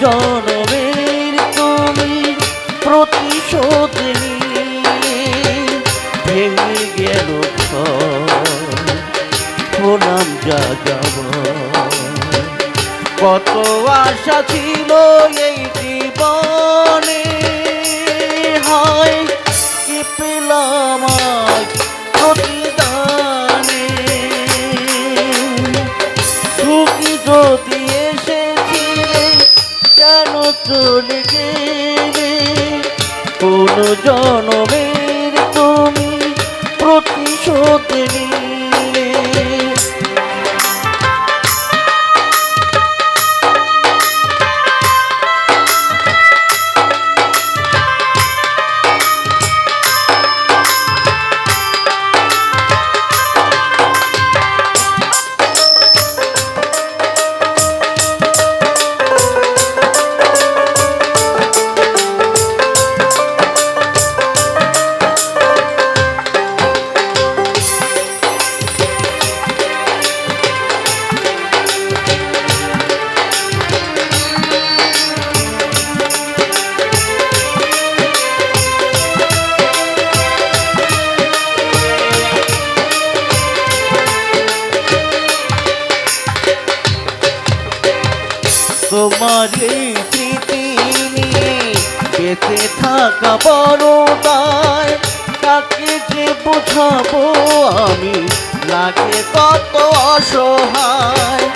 জনমের তুমি প্রতিশোধ ভেঙে গেল প্রণাম যা যাব কত আশা ছিল এই জীবনে, হয়, কি পেলাম কেন চলে গেলে কোন জনমের তুমি প্রতিশোধ নিলে। তোমার স্মৃতি নিয়ে বেঁচে থাকা বড় তাই কাকে যে বোঝাবো আমি লাগে কত অসহায়।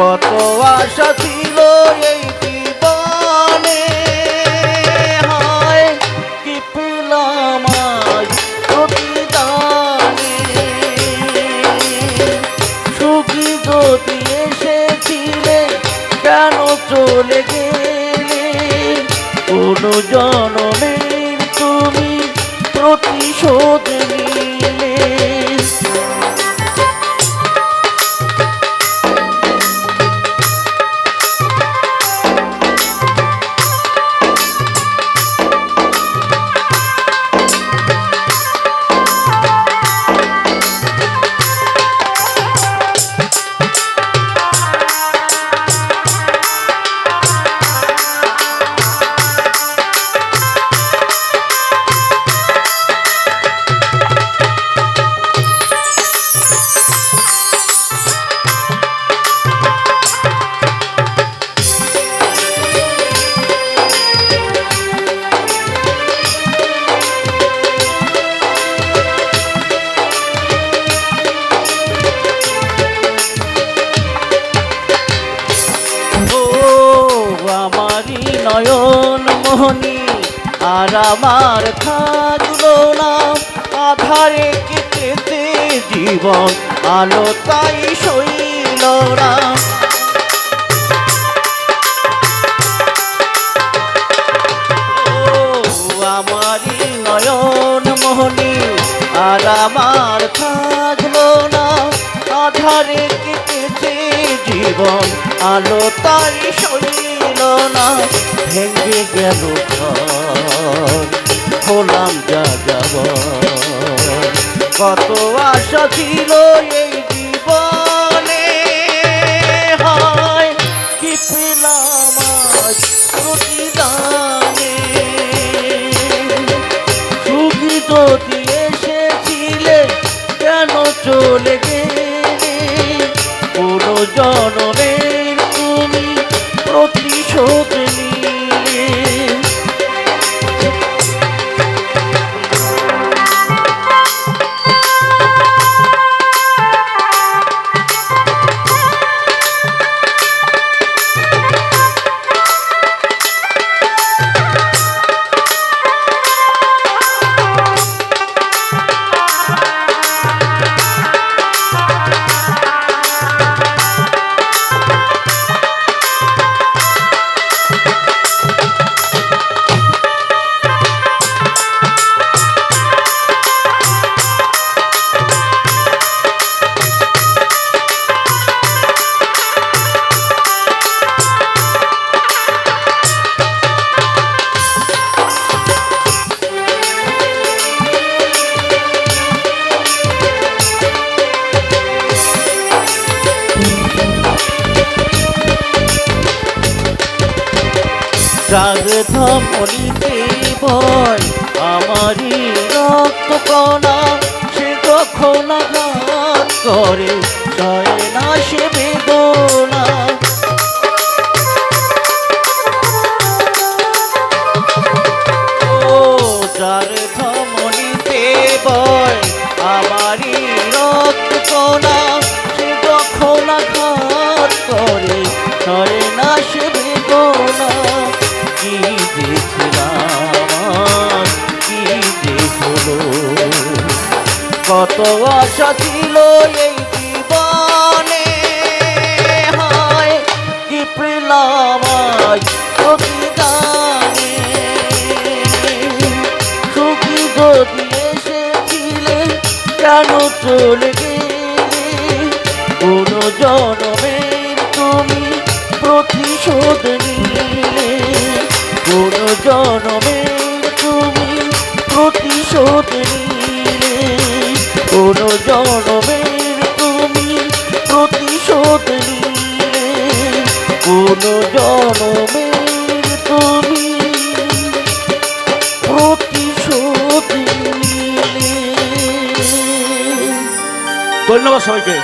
কত আশা ছিল এই জীবনে। হয় কি পেলাম সুখী যদি এসেছিলে, কেন চলে গেলে? কোন জনমের তুমি প্রতিশোধ নিলে। নয়ন মোহনী, আর আমার থাকল না। আধারে কেটেছে জীবন, আলো তাই ও আমারই নয়ন মোহনী, আর আমার থাকল না। আধারে কেটেছে জীবন, আলো তাই সইল না, ভেঙে গেল ঘর। হলাম যা যাব কত আশা ছিল এই জীবনে। হয় কি পেলাম আজ যদি এসেছিলে, কেন চলে যার ধমনিতে ভয় আমারই রক্ত কণা সে কখন করে না সে কত আশা ছিল এই জীবনে? হয় কি আজ প্রতিদানে? সুখী যদি এসেছিলে কেন চলে কোন জনমে তুমি প্রতিশোধ ধন্যবাদ সবাইকে।